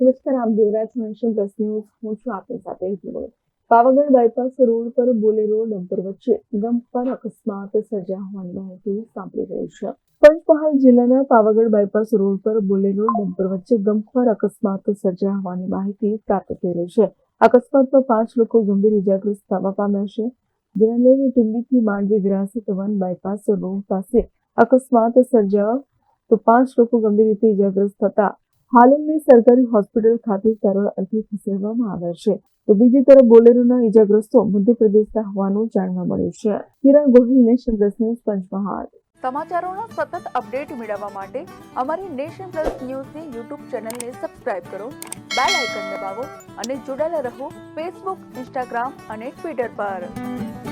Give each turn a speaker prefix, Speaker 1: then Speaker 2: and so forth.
Speaker 1: નમસ્કાર, આપ જોઈ રહ્યા છો નેશન પ્લસ ન્યૂઝ હું છું આપની સાથે પાવાગઢ બાયપાસ રોડ પર બોલેરો ડમ્પર વચ્ચે ગમખ્વાર અકસ્માત સર્જા હોવાની માહિતી સાંપડી રહી છે. પંચમહાલ જિલ્લાના પાવાગઢ બાયપાસ રોડ પર બોલેરો ડમ્પર વચ્ચે ગમખ્વાર અકસ્માત સર્જા હોવાની માહિતી પ્રાપ્ત થઈ રહી છે. અકસ્માતમાં પાંચ લોકો ગંભીર ઇજાગ્રસ્ત થવા પામ્યા છે. જેના લઈને ટીંબીથી માંડવી વિરાસત વન બાયપાસ રોડ પાસે અકસ્માત સર્જાયો તો પાંચ લોકો ગંભીર રીતે ઇજાગ્રસ્ત થતા હાલની સરકારી હોસ્પિટલ ખાતે સારવાર અર્થે ખસેડવામાં આવ્યા છે. તો બીજી તરફ બોલેરોના ઇજાગ્રસ્તો મધ્યપ્રદેશના હોવાનું જાણવા મળ્યું છે. Kiran Gohil, nation plus news, Panchmahal.
Speaker 2: સમાચારોના સતત અપડેટ મેળવવા માટે અમારી નેશન પ્લસ ન્યૂઝની યુટ્યુબ ચેનલને સબસ્ક્રાઇબ કરો, બેલ આઇકન દબાવો અને જોડાયેલા રહો ફેસબુક, ઇન્સ્ટાગ્રામ અને ટ્વિટર પર.